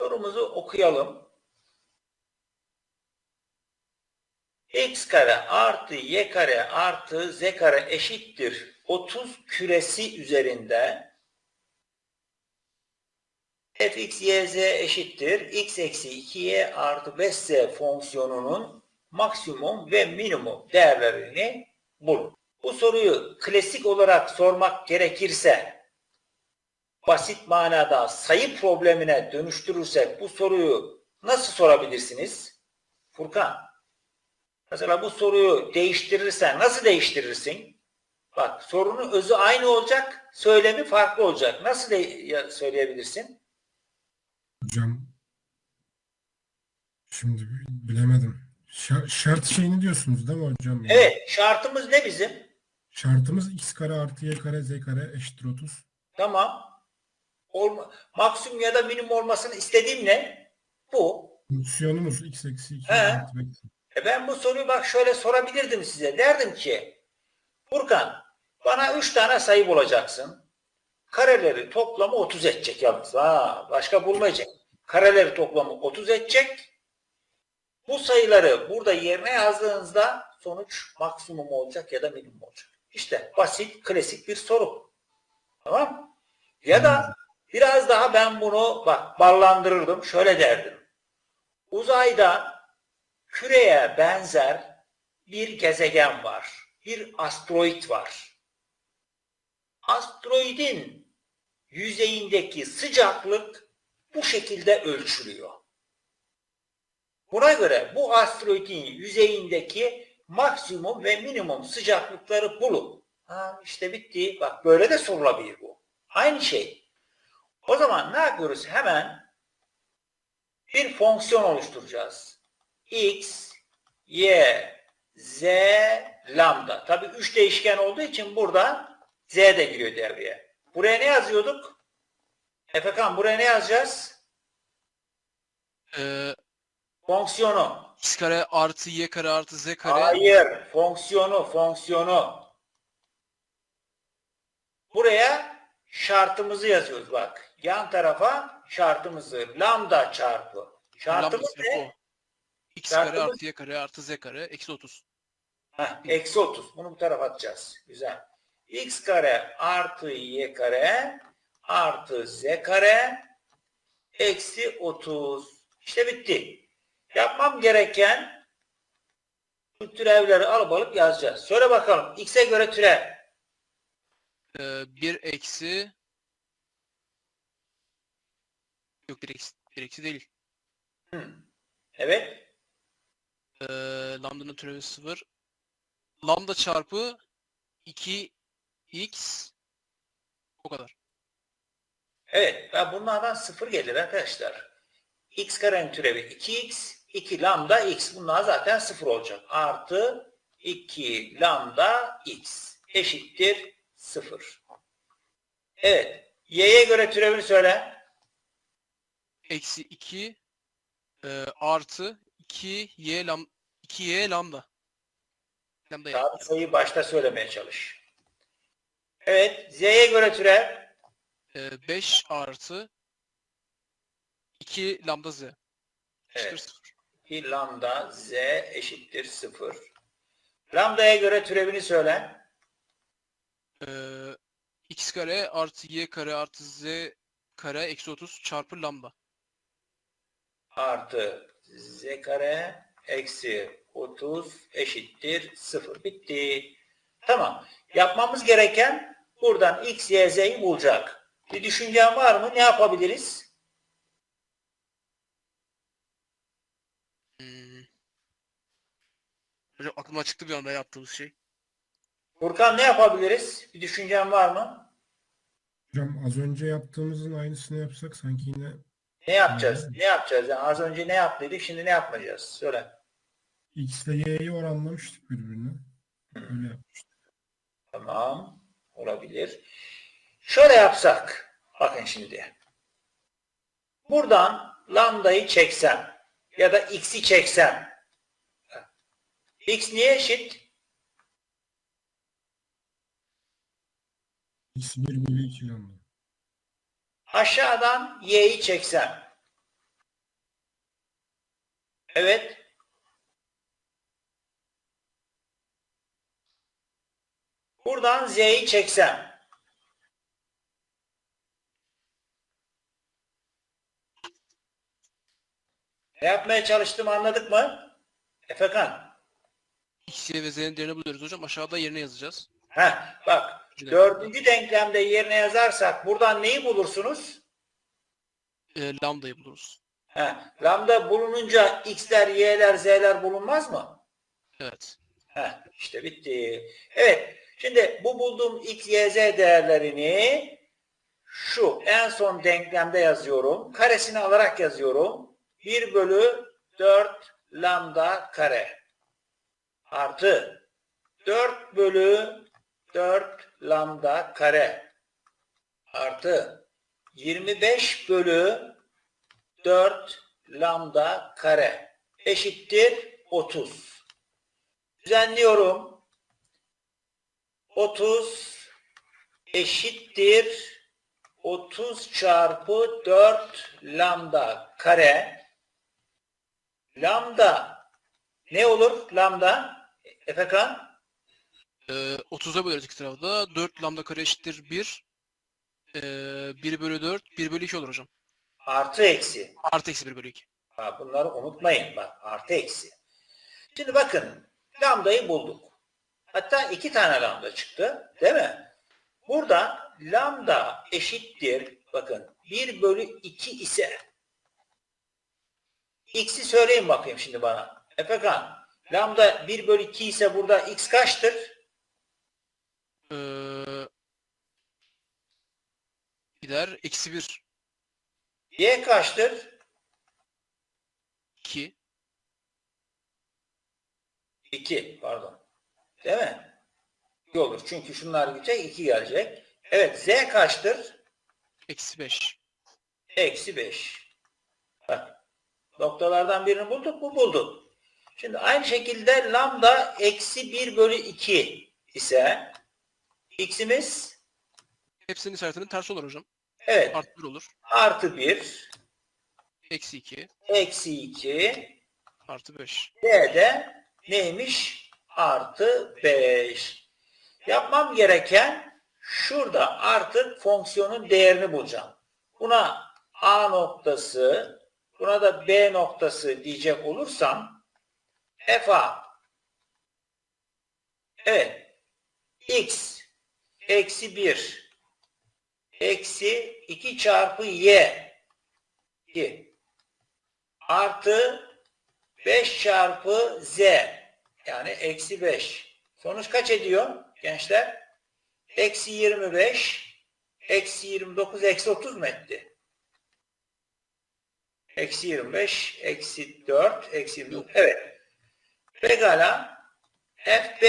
Sorumuzu okuyalım. x kare artı y kare artı z kare eşittir 30 küresi üzerinde fx, y, z eşittir x eksi 2y artı 5z fonksiyonunun maksimum ve minimum değerlerini bulun. Bu soruyu klasik olarak sormak gerekirse basit manada sayı problemine dönüştürürsek bu soruyu nasıl sorabilirsiniz? Furkan. Mesela bu soruyu değiştirirsen nasıl değiştirirsin? Bak sorunun özü aynı olacak, söylemi farklı olacak. Nasıl söyleyebilirsin? Hocam şimdi bi- bilemedim. Şa- şart şeyini diyorsunuz değil mi hocam? Evet, şartımız ne bizim? Şartımız x kare artı y kare z kare eşittir 30. Tamam. Olma, maksimum ya da minimum olmasını istediğim ne? Bu. Fonksiyonumuz x eksi 2 He. artı 5. E ben bu soruyu bak şöyle sorabilirdim size. Derdim ki Furkan bana 3 tane sayı bulacaksın. Kareleri toplamı 30 edecek yalnız. Ha, başka bulmayacak. Kareleri toplamı 30 edecek. Bu sayıları burada yerine yazdığınızda sonuç maksimum olacak ya da minimum olacak. İşte basit, klasik bir soru. Tamam? Ya da biraz daha ben bunu bak ballandırırdım. Şöyle derdim. Uzayda küreye benzer bir gezegen var. Bir asteroid var. Asteroidin yüzeyindeki sıcaklık bu şekilde ölçülüyor. Buna göre bu asteroidin yüzeyindeki maksimum ve minimum sıcaklıkları bulun. Ha işte bitti. Bak böyle de sorulabilir bu. Aynı şey. O zaman ne yapıyoruz? Hemen bir fonksiyon oluşturacağız. x, y, z, lambda. Tabii 3 değişken olduğu için burada z de giriyor devreye. Buraya ne yazıyorduk? Efekan buraya ne yazacağız? Ee, Fonksiyonu. x kare artı y kare artı z kare Hayır. Fonksiyonu. Fonksiyonu. Buraya şartımızı yazıyoruz bak. Yan tarafa şartımızı. Lambda çarpı. Şartımız lambda ne? x kare artı y kare artı z kare eksi 30. Heh, eksi 30. Bunu bu tarafa atacağız. Güzel. x kare artı y kare artı z kare eksi 30. İşte bitti. Yapmam gereken bu türevleri alıp alıp yazacağız. Söyle bakalım. x'e göre türev. Ee, 1 eksi yok 1 eksi, 1 eksi değil. Evet. Ee, lambdanın türevi 0. Lambda çarpı 2x o kadar. Evet. Ve bunlardan sıfır gelir arkadaşlar. x karenin türevi 2x, 2 lambda x. Bunlar zaten sıfır olacak. Artı 2 lambda x eşittir sıfır. Evet. y'ye göre türevini söyle. Eksi 2 e, artı 2y lam 2y lambda. Lambda yani. Sabit sayıyı başta söylemeye çalış. Evet. z'ye göre türev. Ee, 5 artı 2 lambda z. Eşittir Evet. 0. 2 lambda z eşittir sıfır. Lambdaya göre türevini söyle. Ee, x kare artı y kare artı z kare eksi 30 çarpı lambda. artı z kare eksi 30 eşittir 0. Bitti. Tamam. Yapmamız gereken buradan x, y, z'yi bulacak. Bir düşüncen var mı? Ne yapabiliriz? Hmm. Hocam aklıma çıktı bir anda yaptığımız şey. Furkan ne yapabiliriz? Bir düşüncen var mı? Hocam az önce yaptığımızın aynısını yapsak sanki yine Ne yapacağız? Ne yapacağız? Yani az önce ne yaptıydık, şimdi ne yapmayacağız? Söyle. x ile y'yi oranlamıştık birbirine. Öyle yapmıştık. Tamam. Olabilir. Şöyle yapsak. Bakın şimdi. Buradan lambdayı çeksem ya da x'i çeksem. x niye eşit? 1 bölü 2 lambda. Aşağıdan y'yi çeksem. Evet. Buradan Z'yi çeksem. Ne yapmaya çalıştığımı anladık mı? Efekan. X, Y ve Z'nin değerini buluyoruz hocam. Aşağıda yerine yazacağız. Heh, bak. Dördüncü denklemde yerine yazarsak buradan neyi bulursunuz? E, lambdayı buluruz. Heh, lambda bulununca x'ler, y'ler, z'ler bulunmaz mı? Evet. Heh, işte bitti. Evet. Şimdi bu bulduğum x, y, z değerlerini şu en son denklemde yazıyorum. Karesini alarak yazıyorum. 1 bölü 4 lambda kare artı 4 bölü 4 lambda kare artı 25 bölü 4 lambda kare eşittir 30. Düzenliyorum. 30 eşittir 30 çarpı 4 lambda kare. Lambda ne olur lambda? Efekan? E, 30'a böleriz iki tarafı da. 4 lambda kare eşittir 1. E, 1 bölü 4, 1 bölü 2 olur hocam. Artı eksi. Artı eksi 1 bölü 2. Ha, bunları unutmayın bak artı eksi. Şimdi bakın lambdayı bulduk. Hatta iki tane lambda çıktı değil mi? Burada lambda eşittir bakın 1 bölü 2 ise x'i söyleyin bakayım şimdi bana. Efekan lambda 1 bölü 2 ise burada x kaçtır? E, gider. Eksi 1, y kaçtır? 2. 2 pardon. Değil mi? 2 olur. Çünkü şunlar gidecek 2 gelecek. Evet z kaçtır? Eksi 5. Eksi 5. Bak. Noktalardan birini bulduk mu? Bulduk. Şimdi aynı şekilde lambda eksi 1 bölü 2 ise x'imiz Hepsinin işaretinin tersi olur hocam. evet Artı 1 olur. artı 1 Eksi 2. eksi 2 Artı 5. d de neymiş? Artı 5. Yapmam gereken şurada artık fonksiyonun değerini bulacağım. Buna a noktası buna da b noktası diyecek olursam fa evet x eksi 1 eksi 2 çarpı y. 2 artı 5 çarpı z. Yani eksi 5 sonuç kaç ediyor gençler? Eksi 25 eksi 29 eksi 30 mu etti? Eksi 25 eksi 4 eksi 29 evet. Pekala. Fb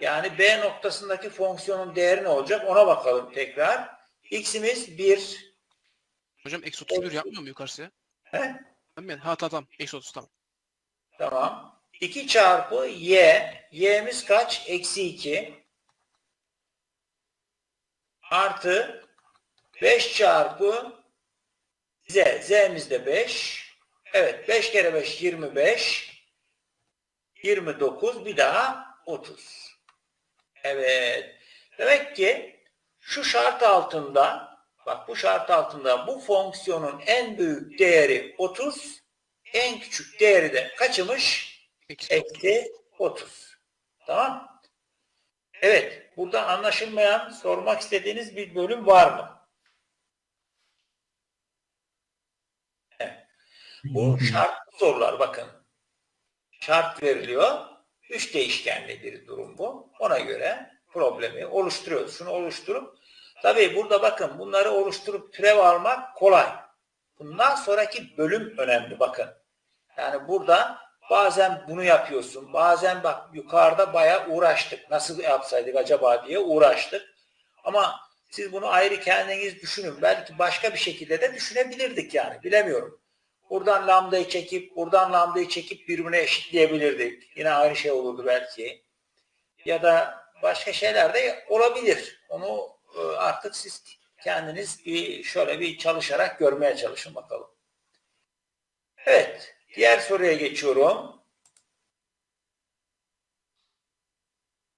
yani b noktasındaki fonksiyonun değeri ne olacak ona bakalım tekrar. x'imiz 1 Hocam eksi 31 yapmıyor mu yukarısı? He? Tamam. Ha tamam. Eksi 30 tamam. Tamam. 2 çarpı y. y'miz kaç? Eksi 2. Artı 5 çarpı z. z'miz de 5. Evet 5 kere 5 25. 29 bir daha 30. Evet. Demek ki şu şart altında bak bu şart altında bu fonksiyonun en büyük değeri 30 en küçük değeri de kaçımış? Eksi 30. Eksi 30. Tamam. Evet. Burada anlaşılmayan, sormak istediğiniz bir bölüm var mı? Evet. Bu şartlı sorular bakın. Şart veriliyor. Üç değişkenli bir durum bu. Ona göre problemi oluşturuyoruz. Şunu oluşturup tabii burada bakın bunları oluşturup türev almak kolay. Bundan sonraki bölüm önemli bakın. Yani burada bazen bunu yapıyorsun. Bazen bak yukarıda bayağı uğraştık. Nasıl yapsaydık acaba diye uğraştık. Ama siz bunu ayrı kendiniz düşünün. Belki başka bir şekilde de düşünebilirdik yani. Bilemiyorum. Buradan lambdayı çekip, buradan lambdayı çekip birbirine eşitleyebilirdik. Yine aynı şey olurdu belki. Ya da başka şeyler de olabilir. Onu e, artık siz kendiniz şöyle bir çalışarak görmeye çalışın bakalım. Evet. Diğer soruya geçiyorum.